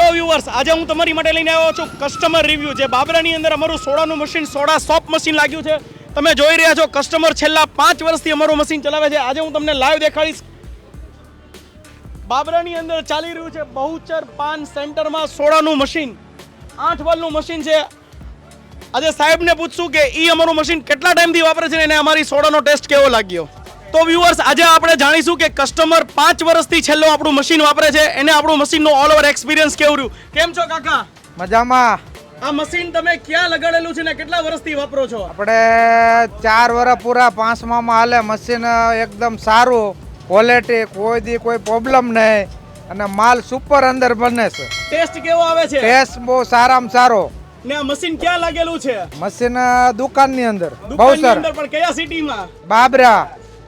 Viewers આજે હું તમારી માટે લઈને આવ્યો છું કસ્ટમર રિવ્યુ જે બાબરાની અંદર અમારું સોડાનું મશીન સોડા સોપ મશીન લાગ્યું છે. તમે જોઈ રહ્યા છો કસ્ટમર છેલ્લા પાંચ વર્ષથી અમારું મશીન ચલાવે છે. આજે હું તમને લાઈવ દેખાડીશ. બાબરાની અંદર ચાલી રહ્યું છે બહુચર પાન સેન્ટરમાં સોડાનું મશીન આઠ વાલનું મશીન છે. આજે સાહેબને પૂછશું કે એ અમારું મશીન કેટલા ટાઈમથી વાપરે છે અને અમારી સોડાનો ટેસ્ટ કેવો લાગ્યો? તો વ્યુઅર્સ આજે આપણે જાણીશું કે કસ્ટમર પાંચ વર્ષથી છેલ્લો આપણું મશીન વાપરે છે. એને આપણું મશીનનો ઓલ ઓવર એક્સપિરિયન્સ કેવું રહ્યું? કેમ છો કાકા? મજામાં. આ મશીન તમે ક્યાં લગાડેલું છે ને કેટલા વર્ષથી વાપરો છો? આપણે ચાર વર્ષ પૂરા પાંચમામાં હાલે. મશીન એકદમ સારું ક્વોલિટી કોઈ દી કોઈ પ્રોબ્લેમ નહીં. અને માલ સુપર અંદર બને છે. ટેસ્ટ કેવો આવે છે? ટેસ્ટ બહુ સારામાં સારો. ને આ મશીન ક્યાં લાગેલું છે? મશીન દુકાનની અંદર. બહુ સર પણ કયા સિટીમાં બાબરા.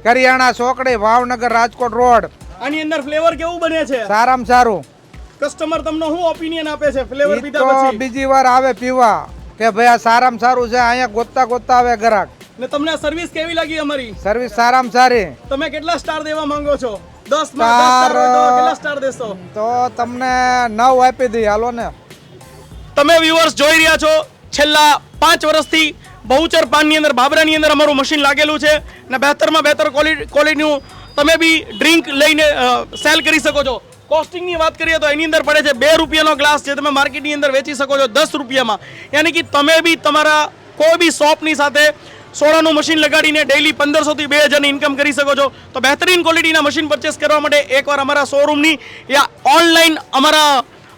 કરિયાણા ચોકડી ભાવનગર રાજકોટ રોડ. આની અંદર ફ્લેવર કેવું બને છે? સારામાં સારું. કસ્ટમર તમને શું ઓપિનિયન આપે છે? ફ્લેવર પીધા પછી. બીજી વાર આવે પીવા કે ભાઈ આ સારામાં સારું છે અહીંયા ગોતતા ગોતતા આવે ગ્રાહક ને તમને સર્વિસ કેવી લાગી અમારી? સર્વિસ સારામાં સારી. તમે કેટલા સ્ટાર દેવા માંગો છો? દસ તો કેટલા સ્ટાર દેશો? તો તમને નવ આપી દઈ હાલો ને. તમે વ્યુઅર્સ જોઈ રહ્યા છો. છેલ્લા પાંચ વર્ષથી બહુચર પાનની અંદર, બાબરાની અંદર અમારું મશીન લાગેલું છે અને બહેતરમાં બહેતર ક્વોલિટી ક્વોલિટીનું તમે બી ડ્રિંક લઈને સેલ કરી શકો છો. કોસ્ટિંગની વાત કરીએ તો એની અંદર પડે છે બે રૂપિયાનો ગ્લાસ જે તમે માર્કેટની અંદર વેચી શકો છો દસ રૂપિયામાં. યાની કે તમે બી તમારા કોઈ બી શોપની સાથે સોડાનું મશીન લગાડીને ડેઈલી પંદરસોથી બે હજારની ઇન્કમ કરી શકો છો. તો બહેતરીન ક્વોલિટીના મશીન પરચેસ કરવા માટે એકવાર અમારા શોરૂમની યા ઓનલાઈન અમારા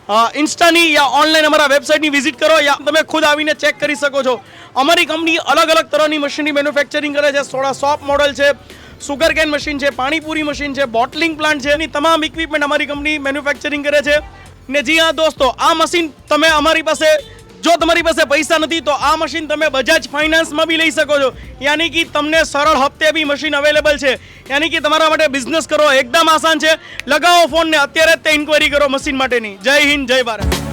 ઇન્સ્ટાની યા ઓનલાઈન અમારા વેબસાઇટની વિઝિટ કરો યા તમે ખુદ આવીને ચેક કરી શકો છો. અમારી કંપની અલગ અલગ તરહની મશીનની મેન્યુફેક્ચરિંગ કરે છે. સોડા સોપ મોડલ છે સુગર કેન મશીન છે, પાણીપુરી મશીન છે બોટલિંગ પ્લાન્ટ છે, એની તમામ ઇક્વિપમેન્ટ અમારી કંપની મેન્યુફેક્ચરિંગ કરે છે. ને જી હા, દોસ્તો, આ મશીન તમે અમારી પાસે જો તમારી પાસે પૈસા નથી, તો આ મશીન તમે બજાજ ફાઇનાન્સમાં બી લઈ શકો છો. યાની કે તમને સરળ હપ્તે બી મશીન અવેલેબલ છે. યાની કે તમારા માટે બિઝનેસ કરો, એકદમ આસાન છે. લગાવો ફોનને અત્યારે જ તે ઇન્ક્વાયરી કરો મશીન માટેની. જય હિન્દ, જય ભારત.